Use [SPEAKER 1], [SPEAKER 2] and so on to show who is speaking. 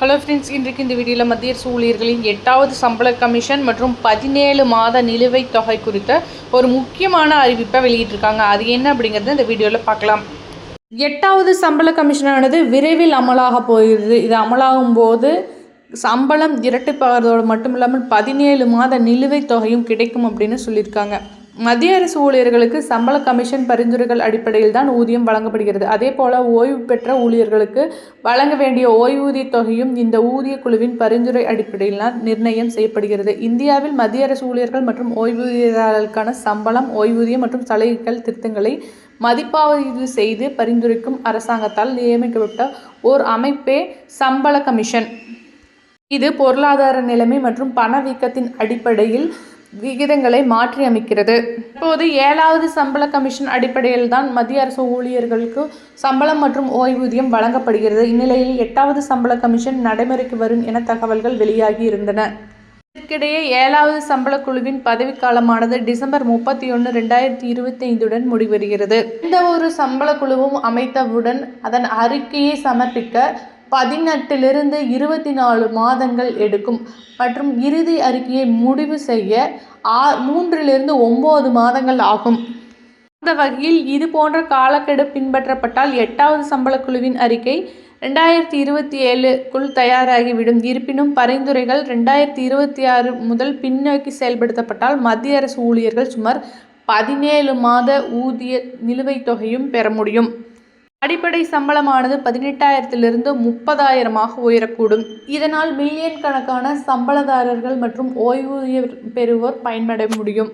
[SPEAKER 1] Hello friends இன்றைக்கு இந்த வீடியோவில் மத்திய அரசு ஊழியர்களின் எட்டாவது சம்பள கமிஷன் மற்றும் பதினேழு மாத நிலுவைத் தொகை குறித்த ஒரு முக்கியமான அறிவிப்பை வெளியிட்டிருக்காங்க. அது என்ன அப்படிங்கிறத இந்த வீடியோவில் பார்க்கலாம். எட்டாவது சம்பள கமிஷனானது விரைவில் அமலாக போகிறது. இது அமலாகும் போது சம்பளம் இரட்டிப்பாகிறதோடு மட்டும் இல்லாமல் பதினேழு மாத நிலுவைத் தொகையும் கிடைக்கும் அப்படின்னு சொல்லியிருக்காங்க. மத்திய அரசு ஊழியர்களுக்கு சம்பள கமிஷன் பரிந்துரைகள் அடிப்படையில் தான் ஊதியம் வழங்கப்படுகிறது. அதே போல் ஓய்வு பெற்ற ஊழியர்களுக்கு வழங்க வேண்டிய ஓய்வூதிய தொகையும் இந்த ஊதிய குழுவின் பரிந்துரை அடிப்படையில் தான் நிர்ணயம் செய்யப்படுகிறது. இந்தியாவில் மத்திய அரசு ஊழியர்கள் மற்றும் ஓய்வூதியதாரர்களுக்கான சம்பளம் ஓய்வூதியம் மற்றும் சலுகைகள் திருத்தங்களை மதிப்பாய்வு செய்து பரிந்துரைக்கும் அரசாங்கத்தால் நியமிக்கப்பட்ட ஓர் அமைப்பே சம்பள கமிஷன். இது பொருளாதார நிலைமை மற்றும் பணவீக்கத்தின் அடிப்படையில் விகிதங்களை மாற்றி அமைக்கிறது இப்போது ஏழாவது சம்பள கமிஷன் அடிப்படையில் தான் மத்திய அரசு ஊழியர்களுக்கு சம்பளம் மற்றும் ஓய்வூதியம் வழங்கப்படுகிறது. இந்நிலையில் எட்டாவது சம்பள கமிஷன் நடைமுறைக்கு வரும் என தகவல்கள் வெளியாகி இருந்தன. இதற்கிடையே ஏழாவது சம்பள குழுவின் பதவிக்காலமானது டிசம்பர் முப்பத்தி ஒன்று ரெண்டாயிரத்தி இருபத்தி ஐந்துடன் முடிவடைகிறது. இந்த ஒரு சம்பள குழுவும் அமைத்தவுடன் அதன் அறிக்கையை சமர்ப்பிக்க பதினெட்டிலிருந்து இருபத்தி நாலு மாதங்கள் எடுக்கும். மற்றும் இறுதி அறிக்கையை முடிவு செய்ய ஆ மூன்றிலிருந்து ஒம்பது மாதங்கள் ஆகும். அந்த வகையில் இது போன்ற காலக்கெடு பின்பற்றப்பட்டால் எட்டாவது சம்பள குழுவின் அறிக்கை ரெண்டாயிரத்தி இருபத்தி ஏழுக்குள் தயாராகிவிடும். இருப்பினும் பரிந்துரைகள் ரெண்டாயிரத்தி இருபத்தி ஆறு முதல் பின்னோக்கி செயல்படுத்தப்பட்டால் மத்திய அரசு ஊழியர்கள் சுமார் பதினேழு மாத ஊதிய நிலுவைத் தொகையும் பெற முடியும். அடிப்படை சம்பளமானது பதினெட்டாயிரத்திலிருந்து முப்பதாயிரமாக உயரக்கூடும். இதனால் மில்லியன் கணக்கான சம்பளதாரர்கள் மற்றும் ஓய்வூதிய பெறுவோர் பயன்பட முடியும்.